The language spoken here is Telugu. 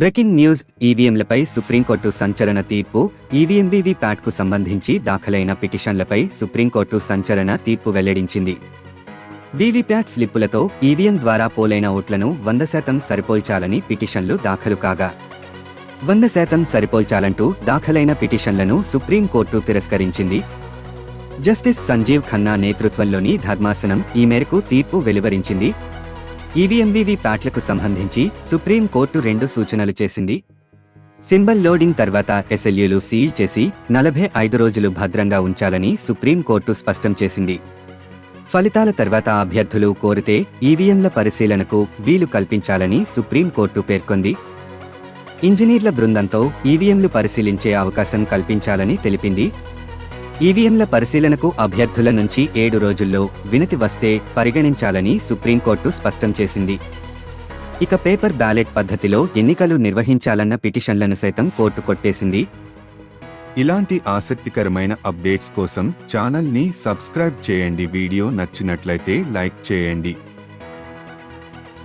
బ్రేకింగ్ న్యూస్ ఈవీఎంలపై సుప్రీంకోర్టు సంచలన తీర్పు ఈవీఎంబీవీ ప్యాట్కు సంబంధించి దాఖలైన పిటిషన్లపై సుప్రీంకోర్టు సంచలన తీర్పు వెల్లడించింది. వీవీప్యాట్ స్లిప్పులతో ఈవీఎం ద్వారా పోలైన ఓట్లను వంద శాతం సరిపోల్చాలని పిటిషన్లు దాఖలు కాగా వంద శాతం సరిపోల్చాలంటూ దాఖలైన పిటిషన్లను సుప్రీంకోర్టు తిరస్కరించింది. జస్టిస్ సంజీవ్ ఖన్నా నేతృత్వంలోని ధర్మాసనం ఈ మేరకు తీర్పు వెలువరించింది. ఈవీఎంవివి ప్యాట్లకు సంబంధించి సుప్రీంకోర్టు రెండు సూచనలు చేసింది. సింబల్ లోడింగ్ తర్వాత ఎస్ఎల్యూలు సీల్ చేసి నలభై ఐదు రోజులు భద్రంగా ఉంచాలని సుప్రీంకోర్టు స్పష్టం చేసింది. ఫలితాల తర్వాత అభ్యర్థులు కోరితే ఈవీఎంల పరిశీలనకు వీలు కల్పించాలని సుప్రీంకోర్టు పేర్కొంది. ఇంజనీర్ల బృందంతో ఈవీఎంలు పరిశీలించే అవకాశం కల్పించాలని తెలిపింది. ఈవీఎంల పరిశీలనకు అభ్యర్థుల నుంచి ఏడు రోజుల్లో వినతి వస్తే పరిగణించాలని సుప్రీంకోర్టు స్పష్టం చేసింది. ఇక పేపర్ బ్యాలెట్ పద్ధతిలో ఎన్నికలు నిర్వహించాలన్న పిటిషన్లను సైతం కోర్టు కొట్టేసింది. ఇలాంటి ఆసక్తికరమైన అప్డేట్స్ కోసం ఛానల్ని సబ్స్క్రైబ్ చేయండి. వీడియో నచ్చినట్లయితే లైక్ చేయండి.